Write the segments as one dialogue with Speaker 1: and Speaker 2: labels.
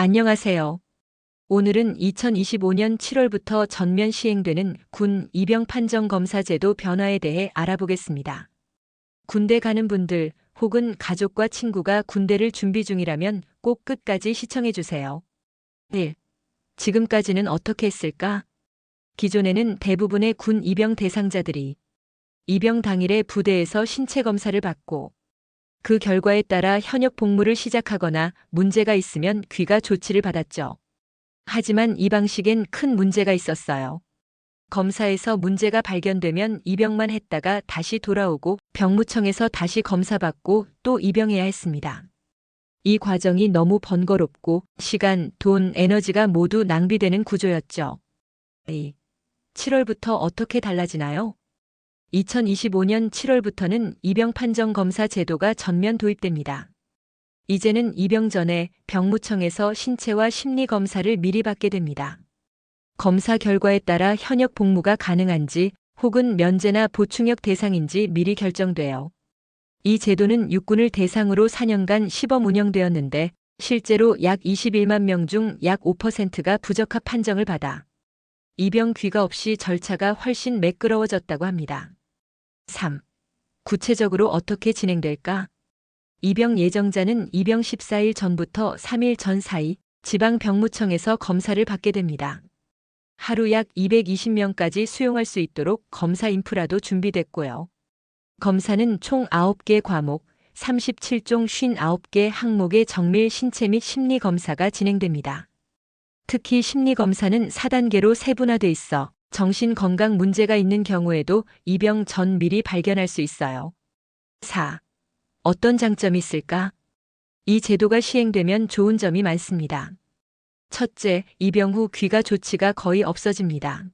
Speaker 1: 안녕하세요. 오늘은 2025년 7월부터 전면 시행되는 군 입영 판정 검사 제도 변화에 대해 알아보겠습니다. 군대 가는 분들 혹은 가족과 친구가 군대를 준비 중이라면 꼭 끝까지 시청해 주세요. 1. 지금까지는 어떻게 했을까? 기존에는 대부분의 군 입영 대상자들이 입영 당일에 부대에서 신체 검사를 받고 그 결과에 따라 현역 복무를 시작하거나 문제가 있으면 귀가 조치를 받았죠. 하지만 이 방식엔 큰 문제가 있었어요. 검사에서 문제가 발견되면 입영만 했다가 다시 돌아오고 병무청에서 다시 검사받고 또 입영해야 했습니다. 이 과정이 너무 번거롭고 시간, 돈, 에너지가 모두 낭비되는 구조였죠. 2. 7월부터 어떻게 달라지나요? 2025년 7월부터는 입영 판정 검사 제도가 전면 도입됩니다. 이제는 입영 전에 병무청에서 신체와 심리 검사를 미리 받게 됩니다. 검사 결과에 따라 현역 복무가 가능한지 혹은 면제나 보충역 대상인지 미리 결정돼요. 이 제도는 육군을 대상으로 4년간 시범 운영되었는데 실제로 약 21만 명 중 약 5%가 부적합 판정을 받아 입영 귀가 없이 절차가 훨씬 매끄러워졌다고 합니다. 3. 구체적으로 어떻게 진행될까? 입영 예정자는 입영 14일 전부터 3일 전 사이 지방병무청에서 검사를 받게 됩니다. 하루 약 220명까지 수용할 수 있도록 검사 인프라도 준비됐고요. 검사는 총 9개 과목, 37종 59개 항목의 정밀 신체 및 심리 검사가 진행됩니다. 특히 심리 검사는 4단계로 세분화돼 있어 정신 건강 문제가 있는 경우에도 입영 전 미리 발견할 수 있어요. 4. 어떤 장점이 있을까? 이 제도가 시행되면 좋은 점이 많습니다. 첫째, 입영 후 귀가 조치가 거의 없어집니다.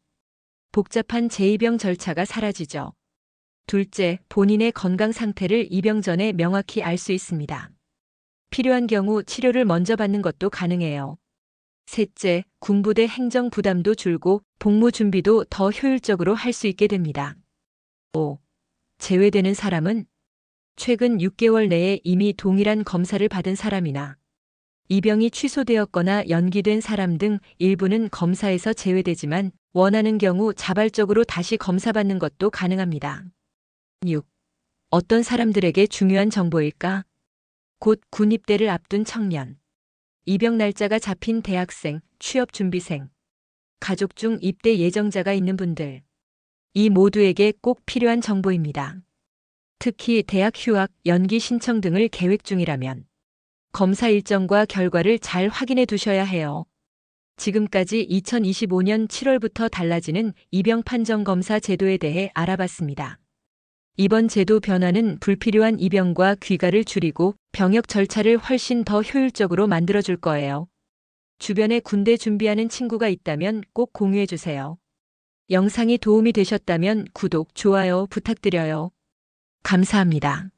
Speaker 1: 복잡한 재입영 절차가 사라지죠. 둘째, 본인의 건강 상태를 입영 전에 명확히 알 수 있습니다. 필요한 경우 치료를 먼저 받는 것도 가능해요. 셋째, 군부대 행정 부담도 줄고 복무 준비도 더 효율적으로 할 수 있게 됩니다. 5. 제외되는 사람은 최근 6개월 내에 이미 동일한 검사를 받은 사람이나 입영이 취소되었거나 연기된 사람 등 일부는 검사에서 제외되지만 원하는 경우 자발적으로 다시 검사받는 것도 가능합니다. 6. 어떤 사람들에게 중요한 정보일까? 곧 군입대를 앞둔 청년. 입영 날짜가 잡힌 대학생, 취업준비생, 가족 중 입대 예정자가 있는 분들. 이 모두에게 꼭 필요한 정보입니다. 특히 대학 휴학, 연기 신청 등을 계획 중이라면 검사 일정과 결과를 잘 확인해 두셔야 해요. 지금까지 2025년 7월부터 달라지는 입영 판정 검사 제도에 대해 알아봤습니다. 이번 제도 변화는 불필요한 입영과 귀가를 줄이고 병역 절차를 훨씬 더 효율적으로 만들어줄 거예요. 주변에 군대 준비하는 친구가 있다면 꼭 공유해 주세요. 영상이 도움이 되셨다면 구독, 좋아요 부탁드려요. 감사합니다.